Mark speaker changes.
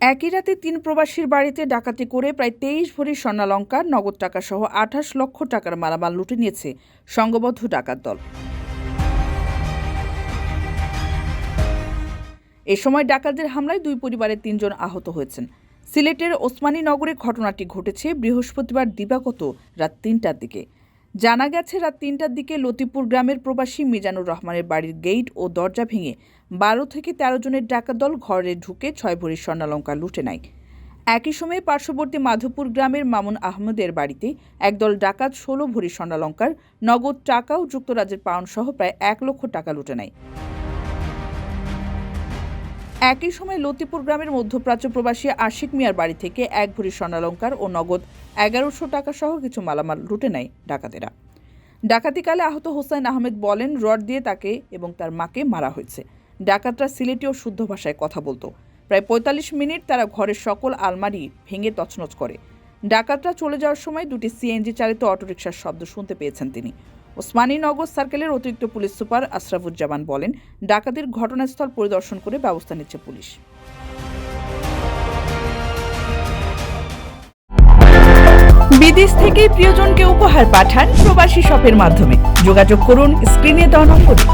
Speaker 1: একই রাতে তিন প্রবাসীর বাড়িতে ডাকাতি করে প্রায় তেইশ ভরি স্বর্ণালঙ্কার, নগদ টাকা সহ আঠাশ লক্ষ টাকার মালামাল লুটে নিয়েছে সংঘবদ্ধ ডাকাত দল। এ সময় ডাকাতদের হামলায় দুই পরিবারের তিনজন আহত হয়েছেন। সিলেটের ওসমানী নগরে ঘটনাটি ঘটেছে বৃহস্পতিবার দিবাগত রাত তিনটার দিকে। জানা গেছে, রাত তিনটার দিকে লতিপুর গ্রামের প্রবাসী মিজানুর রহমানের বাড়ির গেট ও দরজা ভেঙে বারো থেকে তেরো জনের ডাকাত দল ঘরে ঢুকে ছয় ভরি স্বর্ণালঙ্কা লুটে নেয়। একই সময়ে পার্শ্ববর্তী মাধবপুর গ্রামের মামুন আহমদের বাড়িতে একদল ডাকাত ষোলো ভরি স্বর্ণালঙ্কার, নগদ টাকা ও যুক্তরাজ্যের পাউন্ড সহ প্রায় এক লক্ষ টাকা লুটে নেয়। একই সময় লতিপুর গ্রামের মধ্যপ্রাচ্য প্রবাসী আশিক মিয়ার বাড়ি থেকে এক ভরি স্বর্ণালঙ্কার ও নগদ এগারোশো টাকা সহ কিছু মালামাল লুটে নেয় ডাকাতেরা। ডাকাতিকালে আহত হোসাইন আহমেদ বলেন, রড দিয়ে তাকে এবং তার মাকে মারা হয়েছে। ডাকাতরা সিলেটি ও শুদ্ধ ভাষায় কথা বলতো। প্রায় পঁয়তাল্লিশ মিনিট তারা ঘরের সকল আলমারি ভেঙে তছনছ করে। ডাকাতরা চলে যাওয়ার সময় দুটি সিএনজি চালিত অটোরিকশার শব্দ শুনতে পেয়েছেন তিনি। ওসমানীনগর সার্কেলের অতিরিক্ত পুলিশ সুপার আশরাফুজ্জামান বলেন, ডাকাতির ঘটনাস্থল পরিদর্শন করে ব্যবস্থা নিচ্ছে পুলিশ। বিদেশ থেকে প্রিয়জনকে উপহার পাঠান প্রবাসী শপের মাধ্যমে। যোগাযোগ করুন, স্ক্রিনে দেওয়া নম্বরে।